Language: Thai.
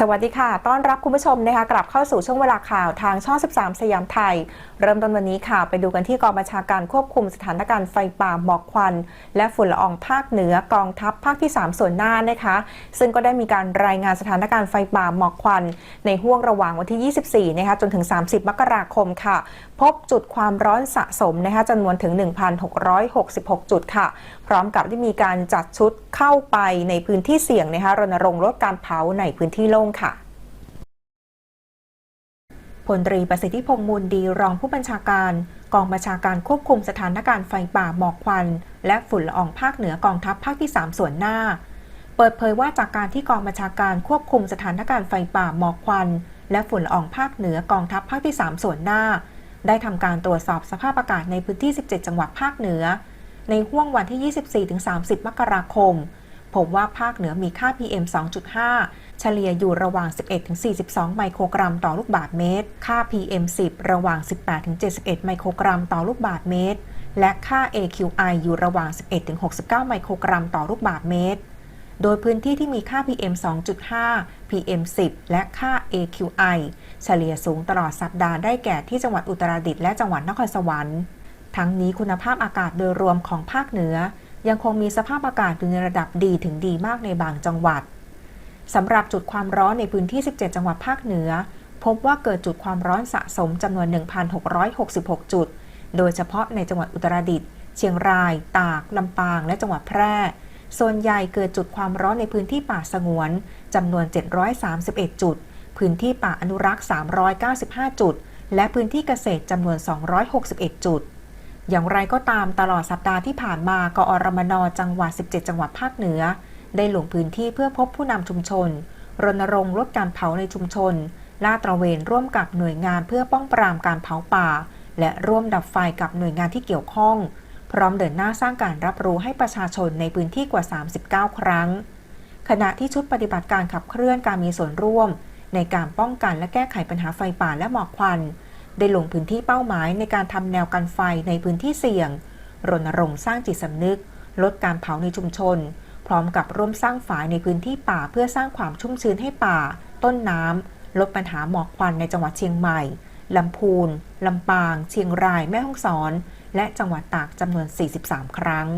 สวัสดีค่ะ ต้อนรับคุณผู้ชมนะคะกลับเข้าสู่ช่วงเวลาข่าวทางช่อง 13 สยามไทย เริ่มต้นวันนี้ค่ะ ไปดูกันที่กองบัญชาการควบคุมสถานการณ์ไฟป่าหมอกควัน และฝุ่นละอองภาคเหนือกองทัพภาคที่ 3 ส่วนหน้านะคะ ซึ่งก็ได้มีการรายงานสถานการณ์ไฟป่าหมอกควัน ในห่วงระหว่างวันที่ 24 นะคะจนถึง 30 มกราคมค่ะ พบจุดความร้อนสะสมนะคะจำนวนถึง 1,666 จุดค่ะ พร้อมกับได้มีการจัดชุดเข้าไปในพื้นที่เสี่ยงนะคะรณรงค์ลดการเผาในพื้นที่โลงค่ะพลตรีประสิทธิพงษ์มูลดีรองผู้บัญชาการ กองบัญชาการควบคุมสถานการณ์ไฟป่าหมอกควัน และฝุ่นละอองภาคเหนือกองทัพภาคที่ 3 ส่วนหน้า เปิดเผยว่าจากการที่กองบัญชาการควบคุมสถานการณ์ไฟป่าหมอกควัน และฝุ่นละอองภาคเหนือกองทัพภาคที่ 3 ส่วนหน้า ได้ทำการตรวจสอบสภาพอากาศในพื้นที่ 17 จังหวัดภาคเหนือ ในห่วงวันที่ 24-30 มกราคม พบว่าภาคเหนือมีค่า PM 2.5 เฉลี่ยอยู่ระหว่าง 11-42 ไมโครกรัมต่อลูกบาศก์เมตร ค่า PM 10 ระหว่าง 18-71 ไมโครกรัมต่อลูกบาศก์เมตร และค่า AQI อยู่ระหว่าง 11-69 ไมโครกรัมต่อลูกบาศก์เมตร โดยพื้นที่ที่มีค่า PM 2.5 PM 10 และค่า AQI เฉลี่ยสูงตลอดสัปดาห์ได้แก่ที่จังหวัดอุตรดิตถ์และจังหวัดนครสวรรค์ ทั้งนี้คุณภาพอากาศโดยรวมของภาคเหนือ ยังคงมีสภาพอากาศอยู่ในระดับดีถึงดีมากในบางจังหวัดสำหรับจุดความร้อนในพื้นที่ 17 จังหวัดภาคเหนือ พบว่าเกิดจุดความร้อนสะสมจำนวน 1,666 จุด โดยเฉพาะในจังหวัดอุตรดิตถ์เชียงราย ตาก ลำปาง และจังหวัดแพร่ ส่วนใหญ่เกิดจุดความร้อนในพื้นที่ป่าสงวนจำนวน 731 จุด พื้นที่ป่าอนุรักษ์ 395 จุด และพื้นที่เกษตรจำนวน 261 จุด อย่างไรก็ตามตลอดสัปดาห์ที่ผ่านมากอรมนจังหวัด 17 จังหวัดภาคเหนือ ได้ลงพื้นที่เพื่อพบผู้นำชุมชน รณรงค์ลดการเผาในชุมชน ลาดตระเวนร่วมกับหน่วยงานเพื่อป้องปรามการเผาป่า และร่วมดับไฟกับหน่วยงานที่เกี่ยวข้อง พร้อมเดินหน้าสร้างการรับรู้ให้ประชาชนในพื้นที่กว่า 39 ครั้ง ขณะที่ชุดปฏิบัติการขับเคลื่อนการมีส่วนร่วม ในการป้องกันและแก้ไขปัญหาไฟป่าและหมอกควัน ได้ลงพื้นที่เป้าหมายในการทำแนวกันไฟในพื้นที่เสี่ยง รณรงค์สร้างจิตสำนึก ลดการเผาในชุมชน พร้อมกับร่วมสร้างฝายในพื้นที่ป่าเพื่อสร้างความชุ่มชื้นให้ป่า ต้นน้ำ ลดปัญหาหมอกควันในจังหวัดเชียงใหม่ลำพูนลำปาง เชียงราย แม่ฮ่องสอน และจังหวัดตากจำนวน 43 ครั้ง